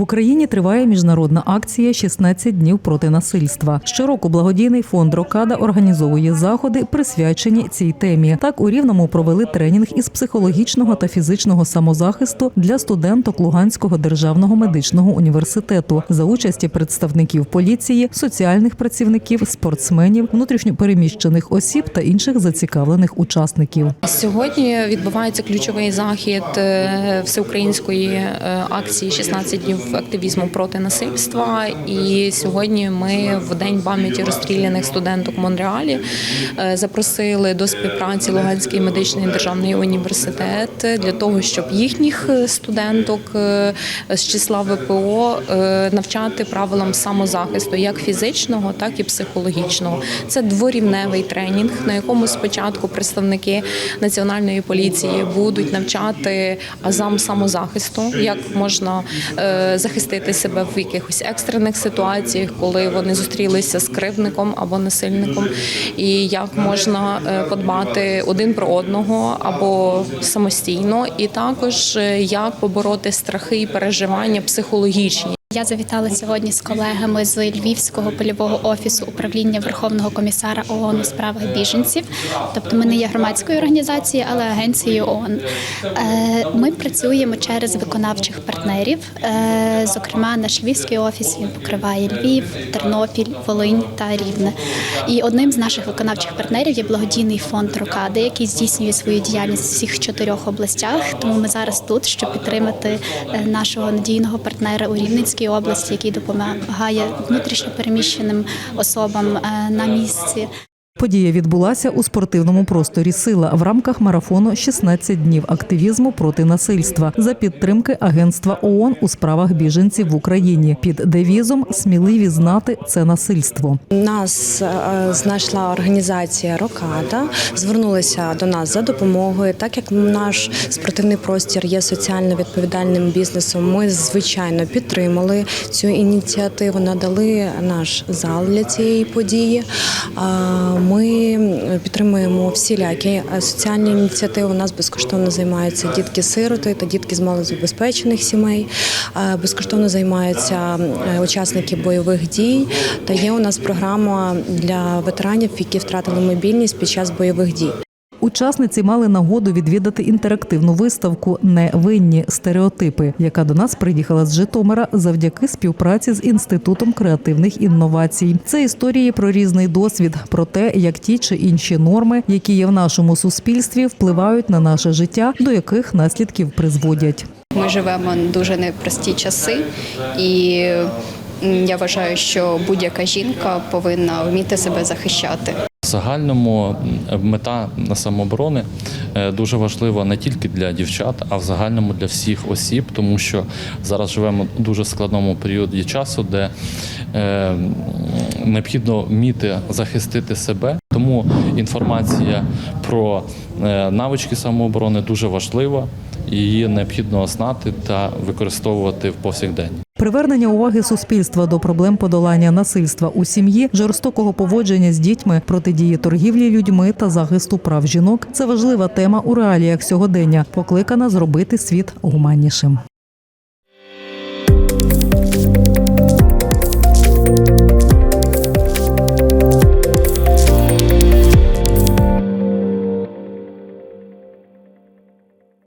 Україні триває міжнародна акція «16 днів проти насильства. Щороку благодійний фонд Рокада організовує заходи, присвячені цій темі. Так у Рівному провели тренінг із психологічного та фізичного самозахисту для студенток Луганського державного медичного університету за участі представників поліції, соціальних працівників, спортсменів, внутрішньопереміщених осіб та інших зацікавлених учасників. Сьогодні відбувається ключовий захід е, всеукраїнської е, акції «16 днів активізму проти насильства. І сьогодні ми в день пам'яті розстріляних студенток в Монреалі е, запросили до співпраці Луганський медичний державний університет для того, щоб їхніх студенток е, з числа ВПО е, навчати правилам самозахисту, як фізичного, так і психологічного. Це дворівневий тренінг, на якому спочатку представники національної поліції будуть навчати азам самозахисту, як можна е, захистити себе в якихось екстрених ситуаціях, коли вони зустрілися з кривдником або насильником, і як можна е, подбати один про одного або самостійно, і також е, як побороти страхи і переживання психологічні. Я завітала сьогодні з колегами з Львівського польового офісу управління Верховного комісара ООН у справах біженців. Тобто, ми не є громадською організацією, але агенцією ООН. Е, Ми працюємо через виконавчих партнерів. Е, Зокрема, наш львівський офіс він покриває Львів, Тернопіль, Волинь та Рівне. І одним з наших виконавчих партнерів є благодійний фонд Рокади, який здійснює свою діяльність в всіх чотирьох областях. Тому ми зараз тут, щоб підтримати е, нашого надійного партнера у Рівненській області, який допомагає внутрішньопереміщеним особам е, на місці. Подія відбулася у спортивному просторі Сила в рамках марафону «16 днів активізму проти насильства за підтримки Агентства ООН у справах біженців в Україні під девізом Сміливі знати це насильство. Нас е, знайшла організація Рокада, звернулися до нас за допомогою. Так як наш спортивний простір є соціально відповідальним бізнесом, ми звичайно підтримали цю ініціативу, надали наш зал для цієї події. Ми підтримуємо всілякі е, соціальні ініціативи. У нас безкоштовно займаються дітки-сироти та дітки з малозабезпечених сімей. Е, Безкоштовно займаються е, учасники бойових дій. Та є у нас програма для ветеранів, які втратили мобільність під час бойових дій. Учасниці мали нагоду відвідати інтерактивну виставку Невинні стереотипи, яка до нас приїхала з Житомира завдяки співпраці з інститутом креативних інновацій. Це історії про різний досвід, про те, як ті чи інші норми, які є в нашому суспільстві, впливають на наше життя, до яких наслідків призводять. Ми живемо дуже непрості часи, і я вважаю, що будь-яка жінка повинна вміти себе захищати. Загальному мета самооборони е, дуже важлива не тільки для дівчат, а в загальному для всіх осіб, тому що зараз живемо в дуже складному періоді часу, де е, необхідно вміти захистити себе. Тому інформація про е, навички самооборони дуже важлива. Її необхідно знати та використовувати в повсякденні. Привернення уваги суспільства до проблем подолання насильства у сім'ї, жорстокого поводження з дітьми, протидії торгівлі людьми та захисту прав жінок це важлива тема у реаліях сьогодення, покликана зробити світ гуманнішим.